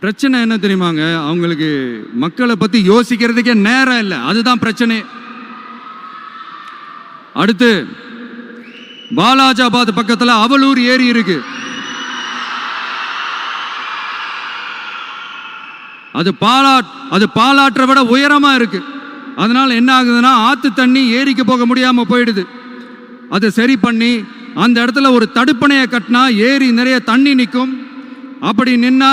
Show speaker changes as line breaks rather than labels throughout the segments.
பிரச்சனை என்ன தெரியுமாங்க? அவங்களுக்கு மக்களை பத்தி யோசிக்கிறதுக்கே நேரம் இல்லை. அதுதான் பிரச்சனை. அடுத்து பாலாஜாபாத் பக்கத்தில் அவலூர் ஏரி இருக்கு. அது பாலா அது பாலாற்றை விட உயரமா இருக்கு. அதனால என்ன ஆகுதுன்னா ஆத்து தண்ணி ஏரிக்கு போக முடியாம போயிடுது. அதை சரி பண்ணி அந்த இடத்துல ஒரு தடுப்பணையை கட்டினா ஏரி நிறைய தண்ணி நிற்கும் அப்படி நின்னா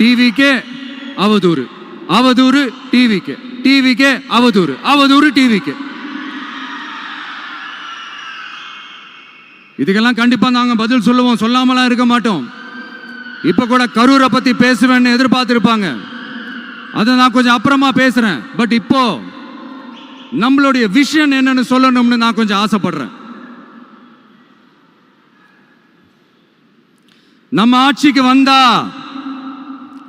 டிவிக்கே அவதூறு அவதூறு டிவிக்கு டிவிக்கே அவதூறு அவதூறு டிவிக்கு இதுக்கெல்லாம் கண்டிப்பா நாங்க பதில் சொல்லுவோம். சொல்லாமலாம் இருக்க மாட்டோம். இப்ப கூட கரூரை பத்தி பேசுவேன்னு எதிர்பார்த்திருப்பாங்க. அதை நான் கொஞ்சம் அப்புறமா பேசுறேன். பட் இப்போ நம்மளுடைய விஷன் என்னன்னு சொல்லணும்னு நான் கொஞ்சம் ஆசைப்படுறேன். நம்ம ஆட்சிக்கு வந்தா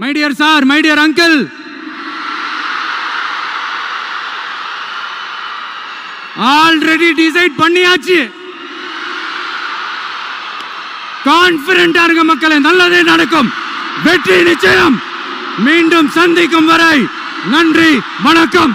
My dear sir my dear uncle already decide பண்ணியாச்சு. கான்பிடண்டா இருக்க மக்களே நல்லதே நடக்கும். வெற்றி நிச்சயம். மீண்டும் சந்திக்கும் வரை நன்றி வணக்கம்.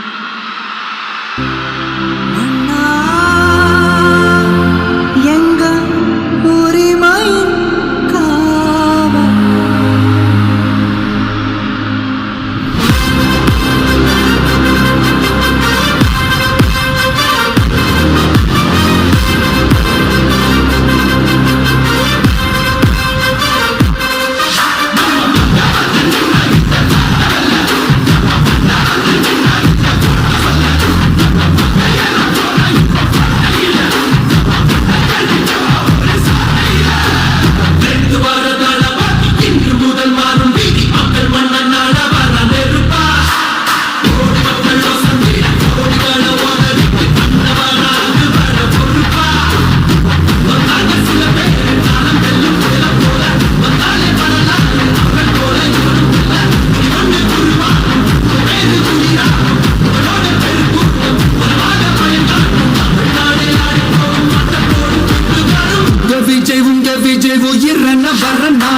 இந்த விஜய் உயிரன
வரனா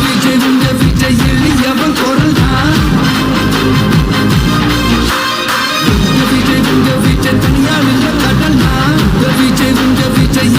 விஜய் இந்த விஜய் எளியவன் குரல் தான் விஜய் இந்த விஜய் தனியா நின்ற கடல் தான் விஜய் இந்த விஜய்